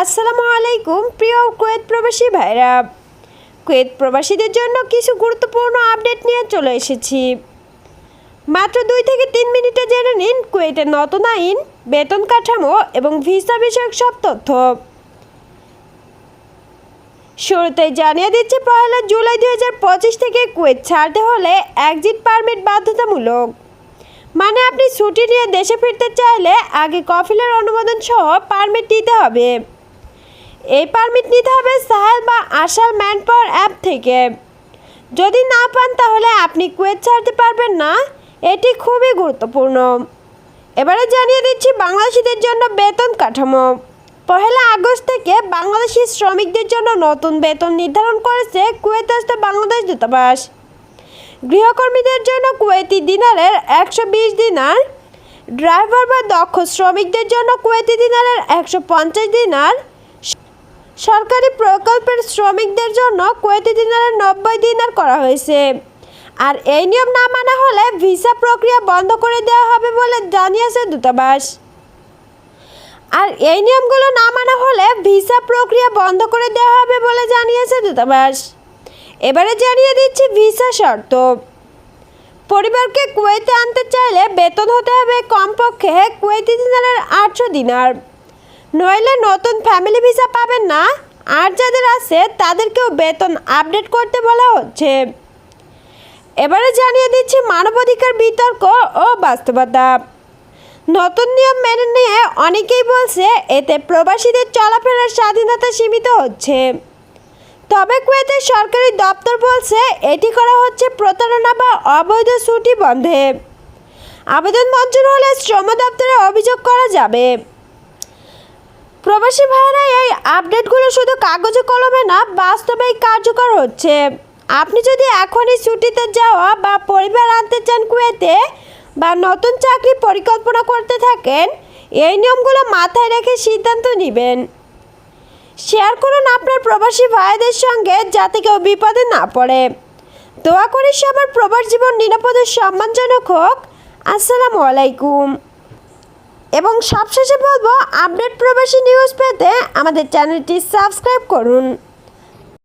আসসালামু আলাইকুম, প্রিয় কুয়েত প্রবাসী ভাইরা। কুয়েত প্রবাসীদের জন্য কিছু গুরুত্বপূর্ণ আপডেট নিয়ে চলে এসেছি। মাত্র দুই থেকে তিন মিনিটে জেনে নিন কুয়েতের নতুন আইন, বেতন কাঠামো এবং ভিসা বিষয়ক সব তথ্য। শুরুতে জানিয়ে দিচ্ছে, পয়লা জুলাই দুই হাজার পঁচিশ থেকে কুয়েত ছাড়তে হলে একজিট পারমিট বাধ্যতামূলক। মানে আপনি ছুটি নিয়ে দেশে ফিরতে চাইলে আগে কফিলের অনুমোদন সহ পারমিট দিতে হবে। এই পারমিট নিতে হবে সাহেল বা আশাল ম্যান পাওয়ার অ্যাপ থেকে। যদি না পান তাহলে আপনি কুয়েত ছাড়তে পারবেন না, এটি খুবই গুরুত্বপূর্ণ। এবারে জানিয়ে দিচ্ছি বাংলাদেশিদের জন্য বেতন কাঠামো। পহেলা আগস্ট থেকে বাংলাদেশি শ্রমিকদের জন্য নতুন বেতন নির্ধারণ করেছে কুয়েতস্থ বাংলাদেশ দূতাবাস। গৃহকর্মীদের জন্য কুয়েতি দিনারের একশো বিশ দিনার, ড্রাইভার বা দক্ষ শ্রমিকদের জন্য কুয়েতি দিনারের একশো পঞ্চাশ দিনার সরকারি প্রকল্পের শ্রমিকদের জন্য কুয়েতি দিনারের নব্বই দিনার করা হয়েছে। আর এই নিয়ম না মানা হলে ভিসা প্রক্রিয়া বন্ধ করে দেওয়া হবে বলে জানিয়েছে দূতাবাস। আর এই নিয়মগুলো না মানা হলে ভিসা প্রক্রিয়া বন্ধ করে দেওয়া হবে বলে জানিয়েছে দূতাবাস। এবারে জানিয়ে দিচ্ছি ভিসা শর্ত। পরিবারকে কুয়েতে আনতে চাইলে বেতন হতে হবে কমপক্ষে কুয়েতি দিনারের আটশো দিনার। নইলে নতুন ফ্যামিলি ভিসা পাবেন না। আর যাদের আছে, তাদেরকেও বেতন আপডেট করতে বলা হচ্ছে এবারে জানিয়ে দিচ্ছি মানবাধিকার বিতর্ক ও বাস্তবতা। নতুন নিয়ম মেনে নিয়ে অনেকেই বলছে, এতে প্রবাসীদের চলাফেরার স্বাধীনতা সীমিত হচ্ছে। তবে কুয়েতের সরকারি দপ্তর বলছে, এটি করা হচ্ছে প্রতারণা বা অবৈধ ছুটি বন্ধে। আবেদন মঞ্জুর হলে শ্রম দপ্তরে অভিযোগ করা যাবে। প্রবাসী ভাইয়েরা, এই আপডেটগুলো শুধু কাগজে কলমে না বাস্তবেই কার্যকর হচ্ছে। আপনি যদি এখনই ছুটিতে যাওয়া বা পরিবার আনতে চান কুয়েতে বা নতুন চাকরি পরিকল্পনা করতে থাকেন, এই নিয়মগুলো মাথায় রেখে সিদ্ধান্ত নেবেন। শেয়ার করুন আপনার প্রবাসী ভাইদের সঙ্গে যাতে কেউ বিপদে না পড়ে। দোয়া করি সবার প্রবাস জীবন নিরাপদ, সম্মানজনক হোক। আসসালামু আলাইকুম। এবং সবশেষে বলব আপডেট প্রবাসী নিউজ পেতে আমাদের চ্যানেলটি সাবস্ক্রাইব করুন।